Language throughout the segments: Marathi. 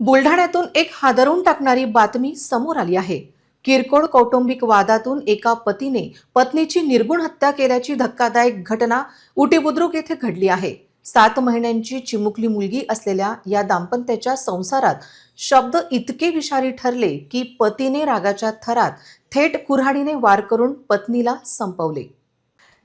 बुलढाण्यातून एक हादरवून टाकणारी बातमी समोर आली आहे. किरकोळ कौटुंबिक वादातून एका पतीने पत्नीची निर्गुण हत्या केल्याची धक्कादायक घटना उटीबुद्रुक येथे घडली आहे. सात महिन्यांची चिमुकली मुलगी असलेल्या या दाम्पत्याच्या संसारात शब्द इतके विषारी ठरले की पतीने रागाच्या थरात थेट कुऱ्हाडीने वार करून पत्नीला संपवले.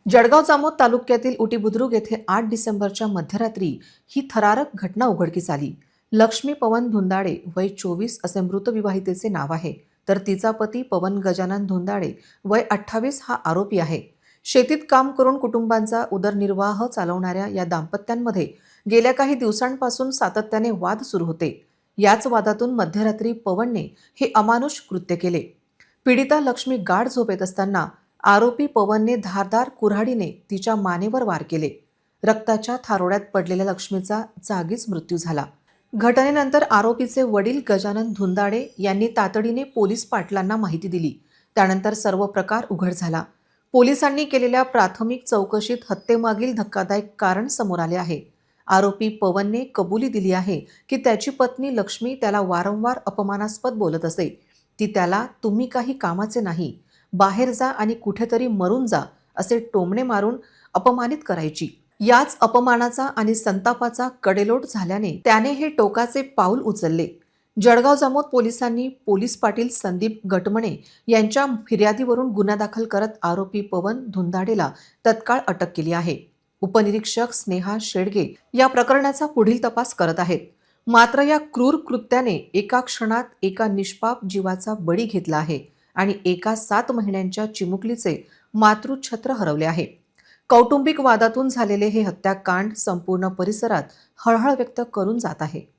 जळगाव जामोद तालुक्यातील उटीबुद्रुक येथे आठ डिसेंबरच्या मध्यरात्री ही थरारक घटना उघडकीस आली. लक्ष्मी पवन धुंदाडे वय चोवीस असे मृत विवाहितेचे नाव आहे. तर तिचा पती पवन गजानन धुंदाडे वय अठ्ठावीस हा आरोपी आहे. शेतीत काम करून कुटुंबांचा उदरनिर्वाह चालवणाऱ्या या दाम्पत्यांमध्ये गेल्या काही दिवसांपासून सातत्याने वाद सुरू होते. याच वादातून मध्यरात्री पवनने हे अमानुष कृत्य केले. पीडिता लक्ष्मी गाढ झोपेत असताना आरोपी पवनने धारदार कुऱ्हाडीने तिच्या मानेवर वार केले. रक्ताच्या थारोड्यात पडलेल्या लक्ष्मीचा जागीच मृत्यू झाला. घटनेनंतर आरोपीचे वडील गजानन धुंदाडे यांनी तातडीने पोलीस पाटलांना माहिती दिली. त्यानंतर सर्व प्रकार उघड झाला. पोलिसांनी केलेल्या प्राथमिक चौकशीत हत्येमागील धक्कादायक कारण समोर आले आहे. आरोपी पवनने कबुली दिली आहे की त्याची पत्नी लक्ष्मी त्याला वारंवार अपमानास्पद बोलत असे. ती त्याला तुम्ही काही कामाचे नाही. बाहेर जा आणि कुठेतरी मरून जा असे टोमणे मारून अपमानित करायची. याच अपमानाचा आणि संतापाचा कडेलोट झाल्याने त्याने हे टोकाचे पाऊल उचलले. जळगाव जामोद पोलिसांनी पोलीस पाटील संदीप गटमणे यांच्या फिर्यादीवरून गुन्हा दाखल करत आरोपी पवन धुंदाडेला तत्काळ अटक केली आहे. उपनिरीक्षक स्नेहा शेडगे या प्रकरणाचा पुढील तपास करत आहेत. मात्र या क्रूर कृत्याने एका क्षणात एका निष्पाप जीवाचा बळी घेतला आहे आणि एका सात महिन्यांच्या चिमुकलीचे मातृछत्र हरवले आहे. कौटुंबिक वादातून झालेले हे हत्याकांड संपूर्ण परिसरात हळहळ व्यक्त करून जात आहे.